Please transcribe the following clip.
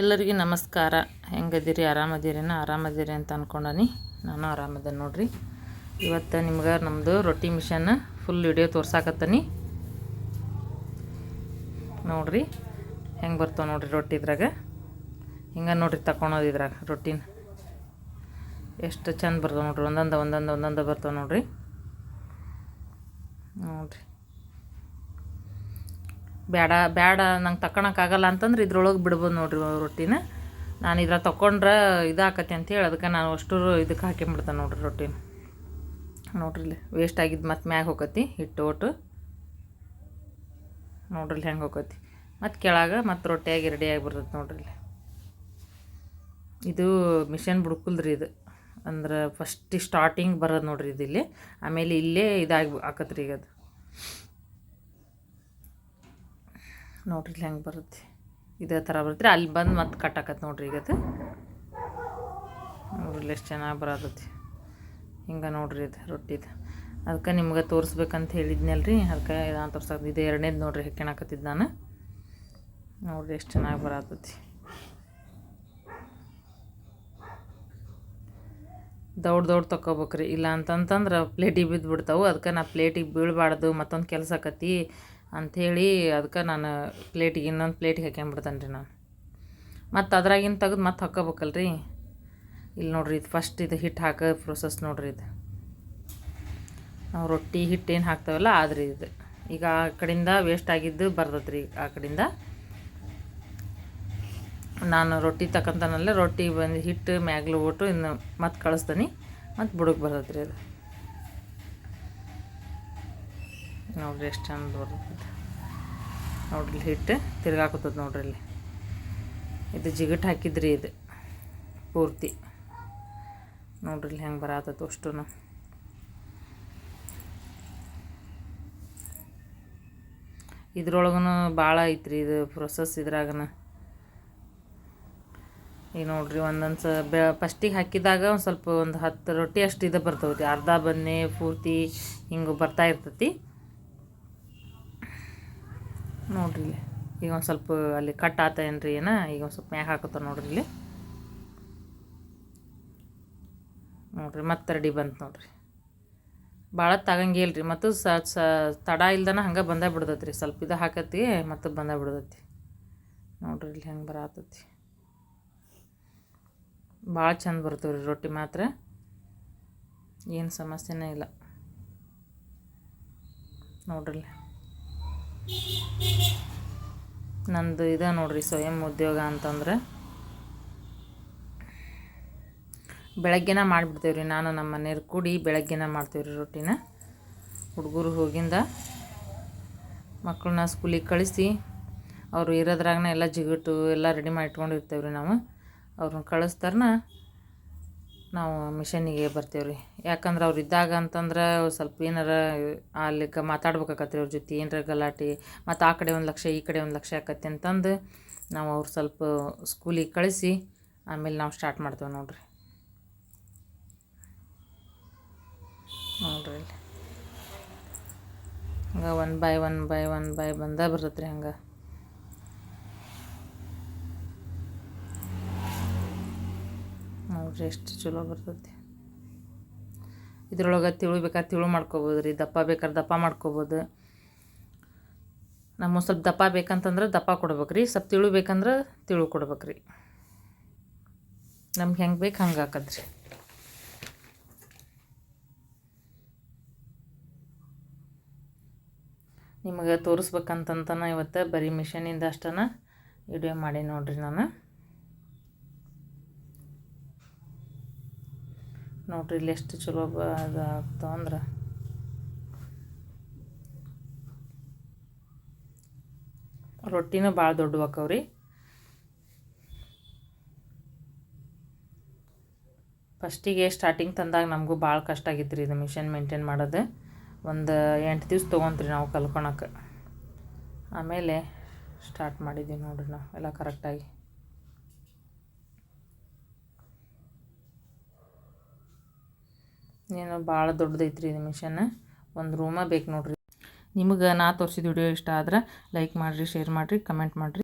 ಎಲ್ಲರಿಗೂ ನಮಸ್ಕಾರ. ಹೆಂಗದಿರಿ? ಆರಾಮದಿರಿನ? ಆರಾಮದಿರಿ ಅಂತ ಅಂದ್ಕೊಂಡನಿ ನಾನು ಆರಾಮದ ನೋಡ್ರಿ. ಇವತ್ತು ನಿಮ್ಗೆ ನಮ್ಮದು ರೊಟ್ಟಿ ಮಿಷನ್ ಫುಲ್ ವಿಡಿಯೋ ತೋರ್ಸಾಕತ್ತನಿ. ನೋಡ್ರಿ, ಹೆಂಗೆ ಬರ್ತಾವೆ ನೋಡ್ರಿ ರೊಟ್ಟಿ ಇದ್ರಾಗ? ಹಿಂಗೆ ನೋಡ್ರಿ ತಗೊಳೋದು ಇದ್ರಾಗ ರೊಟ್ಟಿನ. ಎಷ್ಟು ಚಂದ ಬರ್ತಾವೆ ನೋಡ್ರಿ? ಒಂದೊಂದು ಒಂದೊಂದು ಒಂದೊಂದು ಬರ್ತಾವೆ ನೋಡ್ರಿ. ನೋಡ್ರಿ. ಬೇಡ ಬೇಡ, ನಂಗೆ ತಕೊಳಕ್ಕಾಗಲ್ಲ ಅಂತಂದ್ರೆ ಇದ್ರೊಳಗೆ ಬಿಡ್ಬೋದು ನೋಡ್ರಿ ರೊಟ್ಟಿನ. ನಾನು ಇದ್ರ ತೊಗೊಂಡ್ರೆ ಇದಾಕತಿ ಅಂತೇಳಿ ಅದಕ್ಕೆ ನಾನು ಅಷ್ಟು ಇದಕ್ಕೆ ಹಾಕಿಬಿಡ್ತೇನೆ ನೋಡ್ರಿ ರೊಟ್ಟಿನ. ನೋಡ್ರಿ ಇಲ್ಲಿ ವೇಸ್ಟ್ ಆಗಿದ್ದು ಮತ್ತೆ ಮ್ಯಾಗ ಹೋಗತಿ ಹಿಟ್ಟು, ಒಟ್ಟು. ನೋಡ್ರಿ ಹೆಂಗೆ ಹೋಗತಿ ಮತ್ತು ಕೆಳಗೆ ಮತ್ತು ರೊಟ್ಟಿಯಾಗಿ ರೆಡಿಯಾಗಿ ಬರ್ತೈತೆ ನೋಡ್ರಿ ಇಲ್ಲಿ ಇದು ಮಿಷನ್ ಬುಡ್ಕುಲ್ರಿ ಇದು. ಅಂದ್ರೆ ಫಸ್ಟ್ ಸ್ಟಾರ್ಟಿಂಗ್ ಬರೋದು ನೋಡ್ರಿ ಇದು ಇಲ್ಲಿ ಆಮೇಲೆ ಇಲ್ಲೇ ಇದಾಗಿ ಆಕತ್ರಿ ಈಗ ಅದು. ನೋಡ್ರಿ ಇಲ್ಲಿ ಹೆಂಗೆ ಬರುತ್ತೆ. ಇದೇ ಥರ ಬರುತ್ತೆ. ಅಲ್ಲಿ ಬಂದು ಮತ್ತೆ ಕಟ್ಟಾಕತ್ತೆ ನೋಡ್ರಿ ಈಗ ಅದು. ನೋಡ್ರಿ ಎಷ್ಟು ಚೆನ್ನಾಗಿ ಬರತೈತಿ. ಹಿಂಗೆ ನೋಡ್ರಿ ಇದು ರೊಟ್ಟಿದು ಅದಕ್ಕೆ ನಿಮ್ಗೆ ತೋರಿಸ್ಬೇಕಂತ ಹೇಳಿದ್ನಲ್ರಿ. ಅದಕ್ಕೆ ನಾನು ತೋರ್ಸಕ್ಕೆ ಇದು ಎರಡನೇದು ನೋಡ್ರಿ ಹಾಕ್ಯಣಕತ್ತಿದ್ದು ನಾನು. ನೋಡ್ರಿ ಎಷ್ಟು ಚೆನ್ನಾಗಿ ಬರತೈತಿ. ದೌಡ್ ದೌಡ್ ತೊಗೋಬೇಕ್ರಿ ಇಲ್ಲ ಅಂತಂತಂದ್ರೆ ಪ್ಲೇಟಿಗೆ ಬಿದ್ದು ಬಿಡ್ತಾವೆ ಅದಕ್ಕೆ ನಾ ಪ್ಲೇಟಿಗೆ ಬೀಳಬಾರ್ದು. ಮತ್ತೊಂದು ಕೆಲಸ ಆಕತಿ ಅಂಥೇಳಿ ಅದಕ್ಕೆ ನಾನು ಪ್ಲೇಟಿಗೆ ಇನ್ನೊಂದು ಪ್ಲೇಟಿಗೆ ಹಾಕ್ಯಂಬಿಡ್ತೇನೆ ರೀ ನಾನು. ಮತ್ತು ಅದ್ರಾಗಿನ ತೆಗೆದು ಮತ್ತೆ ಹಾಕೋಬೇಕಲ್ರಿ ಇಲ್ಲಿ ನೋಡಿರಿ ಇದು ಫಸ್ಟ್ ಇದು ಹಿಟ್ಟು ಹಾಕೋ ಪ್ರೊಸೆಸ್ ನೋಡ್ರಿ ಇದು. ನಾವು ರೊಟ್ಟಿ ಹಿಟ್ಟು ಏನು ಹಾಕ್ತಾವಲ್ಲ ಆದ್ರಿ ಇದು. ಈಗ ಆ ಕಡೆಯಿಂದ ವೇಸ್ಟ್ ಆಗಿದ್ದು ಬರ್ತೈತೆ ರೀ ಆ ಕಡೆಯಿಂದ ನಾನು ರೊಟ್ಟಿ ತಕ್ಕಂತನಲ್ಲೇ ರೊಟ್ಟಿ ಬಂದು ಹಿಟ್ಟು, ಮ್ಯಾಗ್ಲು ಬಿಟ್ಟು ಇನ್ನು ಮತ್ತೆ ಕಳಿಸ್ತೀನಿ. ಮತ್ತು ಬುಡಕ್ಕೆ ಬರ್ತದ್ರಿ ರೀ ಅದು. ನೋಡ್ರಿ ಎಷ್ಟು ಚಂದ ಬರ್ತೈತೆ ನೋಡ್ರಿ ಹಿಟ್ಟು ತಿರ್ಗಾಕತ್ತದ ನೋಡ್ರಿ ಇಲ್ಲಿ. ಇದು ಜಿಗಟ್ ಹಾಕಿದ್ರಿ ಇದು, ಪೂರ್ತಿ. ನೋಡ್ರಿ, ಇಲ್ಲಿ ಹೆಂಗೆ ಬರತ್ತದ ಅಷ್ಟು ಇದ್ರೊಳಗೂ ಭಾಳ ಐತ್ರಿ ಇದು ಪ್ರೊಸೆಸ್ ಇದ್ರಾಗನ. ಈಗ ನೋಡ್ರಿ ಒಂದೊಂದು ಸ ಬೆ ಫಸ್ಟಿಗೆ ಹಾಕಿದಾಗ ಒಂದು ಸ್ವಲ್ಪ ಒಂದು ಹತ್ತು ರೊಟ್ಟಿ ಅಷ್ಟು ಇದು ಬರ್ತವೆ ಅರ್ಧ ಬನ್ನಿ ಪೂರ್ತಿ ಹಿಂಗೆ ಬರ್ತಾ ಇರ್ತೈತಿ. ನೋಡ್ರಿ ಇಲ್ಲಿ. ಈಗ ಒಂದು ಸ್ವಲ್ಪ ಅಲ್ಲಿ ಕಟ್ ಆತೇನ್ರಿ ಏನ? ಈಗ ಒಂದು ಸ್ವಲ್ಪ ಮ್ಯಾಗ ಹಾಕತ್ತ ನೋಡ್ರಿ ಇಲ್ಲಿ. ನೋಡ್ರಿ, ಮತ್ತೆ ರೆಡಿ ಬಂತು ನೋಡ್ರಿ. ಭಾಳ ತಗಂಗಿಲ್ಲ ರೀ ಮತ್ತು ಸ ಸ, ತಡ ಇಲ್ದನ ಹಂಗೆ ಬಂದೇ ಬಿಡ್ತೈತಿ ರೀ ಸ್ವಲ್ಪ ಇದು ಹಾಕತ್ತಿ ಮತ್ತು ಬಂದೇ ಬಿಡ್ತೈತಿ. ನೋಡ್ರಿ ಇಲ್ಲಿ ಹೆಂಗೆ ಬರತೈತಿ. ಭಾಳ ಚಂದ ಬರ್ತವೆ ರೀ ರೊಟ್ಟಿ ಮಾತ್ರ. ಏನು ಸಮಸ್ಯೆನೇ ಇಲ್ಲ. ನೋಡ್ರಿ ನಂದು ಇದೆ ನೋಡ್ರಿ ಸ್ವಯಂ ಉದ್ಯೋಗ ಅಂತಂದ್ರೆ. ಬೆಳಗ್ಗೆನ ಮಾಡಿಬಿಡ್ತೇವೆ ರೀ ನಾನು ನಮ್ಮ ಮನೆಯವ್ರು ಕೂಡಿ ಬೆಳಗ್ಗೆನ ಮಾಡ್ತೀವಿ ರೀ ರೊಟ್ಟಿನ. ಹುಡುಗರು ಹೋಗಿಂದ ಮಕ್ಕಳನ್ನ ಸ್ಕೂಲಿಗೆ ಕಳಿಸಿ, ಅವರು ಇರೋದ್ರಾಗನ ಎಲ್ಲ ಜಿಗಟು ಎಲ್ಲ ರೆಡಿ ಮಾಡಿ ಇಟ್ಕೊಂಡಿರ್ತೇವೆ ರೀ ನಾವು. ಅವ್ರನ್ನ ಕಳಿಸ್ತಾರನ ನಾವು ಮಿಷನಿಗೆ ಬರ್ತೇವೆ ರೀ ಯಾಕಂದ್ರೆ ಅವ್ರು ಇದ್ದಾಗ ಅಂತಂದ್ರೆ ಸ್ವಲ್ಪ ಏನಾರ ಅಲ್ಲಿ ಕ ಮಾತಾಡ್ಬೇಕಾಕತ್ರಿ ಅವ್ರ ಜೊತೆ, ಏನಾರ ಗಲಾಟೆ, ಮತ್ತು ಆ ಕಡೆ ಒಂದು ಲಕ್ಷ, ಈ ಕಡೆ ಒಂದು ಲಕ್ಷ ಆಕತಿ ಅಂತಂದು ನಾವು ಅವ್ರು ಸ್ವಲ್ಪ ಸ್ಕೂಲಿಗೆ ಕಳಿಸಿ ಆಮೇಲೆ ನಾವು ಸ್ಟಾರ್ಟ್ ಮಾಡ್ತೇವೆ ನೋಡ್ರಿ. ನೋಡ್ರಿ ಹಂಗೆ one by one by one by ಬಂದ ಬರ್ತೈತೆ ರೀ ಹಂಗೆ. ನೋಡ್ರಿ ಎಷ್ಟು ಚಲೋ ಬರ್ತೈತಿ. ಇದ್ರೊಳಗೆ ತಿಳು ಬೇಕಾದ್ರೆ ತಿಳು ಮಾಡ್ಕೊಬೋದು ರೀ, ದಪ್ಪ ಬೇಕಾದ್ರೆ ದಪ್ಪ ಮಾಡ್ಕೋಬೋದು. ನಮ್ಮ ಸ್ವಲ್ಪ ದಪ್ಪ ಬೇಕಂತಂದ್ರೆ ದಪ್ಪ ಕೊಡ್ಬೇಕು ರೀ, ಸ್ವಲ್ಪ ತಿಳು ಬೇಕಂದ್ರೆ ತಿಳು ಕೊಡ್ಬೇಕು ರೀ. ನಮ್ಗೆ ಹೆಂಗೆ ಬೇಕು ಹಂಗೆ ಹಾಕದ್ರಿ ನಿಮಗೆ ತೋರಿಸ್ಬೇಕಂತಂತನ ಇವತ್ತು ಬರೀ ಮಿಷನಿಂದ ಅಷ್ಟನ ವಿಡಿಯೋ ಮಾಡಿ ನೋಡ್ರಿ ನಾನು. ನೋಡ್ರಿ ಇಲ್ಲಿ ಎಷ್ಟು ಚಲೋ ಬ ಅದು ರೊಟ್ಟಿನೂ ಭಾಳ ದೊಡ್ಡ ಹಾಕವ್ರಿ ಫಸ್ಟಿಗೆ ಸ್ಟಾರ್ಟಿಂಗ್ ತಂದಾಗ ನಮಗೂ ಭಾಳ ಕಷ್ಟ ಆಗಿತ್ತು ರೀ ಇದು ಮಿಷನ್ ಮೇಂಟೈನ್ ಮಾಡೋದು. ಒಂದು ಎಂಟು ದಿವ್ಸ ತೊಗೊಂತ್ರಿ ನಾವು ಕಲ್ಕೊಳಕ್ಕೆ ಆಮೇಲೆ ಸ್ಟಾರ್ಟ್ ಮಾಡಿದ್ದೀವಿ ನೋಡ್ರಿ ನಾವು, ಎಲ್ಲ ಕರೆಕ್ಟಾಗಿ ಏನು ಭಾಳ ದೊಡ್ಡದೈತ್ರಿ ಇದು ಮಿಷನ್. ಒಂದು ರೂಮ ಬೇಕು ನೋಡ್ರಿ. ನಿಮಗೆ ನಾ ತೋರಿಸಿದ ವಿಡಿಯೋ ಇಷ್ಟ ಆದ್ರೆ ಲೈಕ್ ಮಾಡಿರಿ, ಶೇರ್ ಮಾಡಿರಿ, ಕಮೆಂಟ್ ಮಾಡಿರಿ.